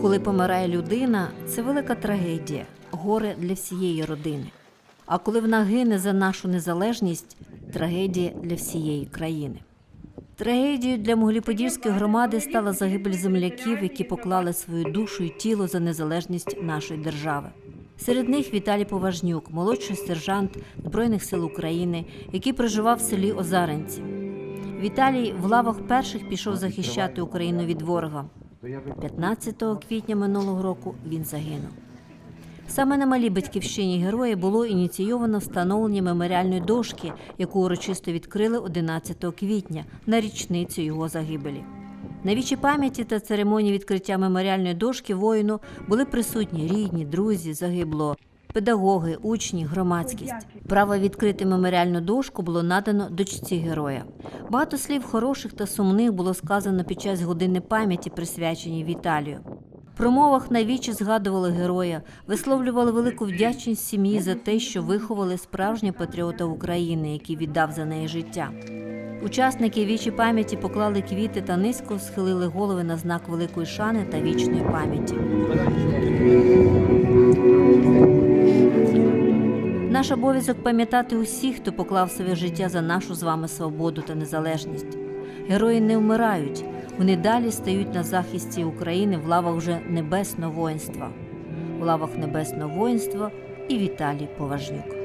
Коли помирає людина, це велика трагедія, горе для всієї родини. А коли вона гине за нашу незалежність, трагедія для всієї країни. Трагедією для Могилі-Подільської громади стала загибель земляків, які поклали свою душу і тіло за незалежність нашої держави. Серед них Віталій Поважнюк, молодший сержант Збройних сил України, який проживав в селі Озаренці. Віталій в лавах перших пішов захищати Україну від ворога. 15 квітня минулого року він загинув. Саме на малій батьківщині героя було ініційовано встановлення меморіальної дошки, яку урочисто відкрили 11 квітня на річницю його загибелі. На вічі пам'яті та церемонії відкриття меморіальної дошки воїну були присутні рідні, друзі загиблого, педагоги, учні, громадськість. Право відкрити меморіальну дошку було надано дочці героя. Багато слів хороших та сумних було сказано під час години пам'яті, присвяченій Віталію. В промовах на вічі згадували героя, висловлювали велику вдячність сім'ї за те, що виховали справжнього патріота України, який віддав за неї життя. Учасники вічі пам'яті поклали квіти та низько схилили голови на знак великої шани та вічної пам'яті. Наш обов'язок пам'ятати усіх, хто поклав своє життя за нашу з вами свободу та незалежність. Герої не вмирають, вони далі стають на захисті України в лавах вже небесного воїнства. В лавах небесного воїнства і Віталій Поважнюк.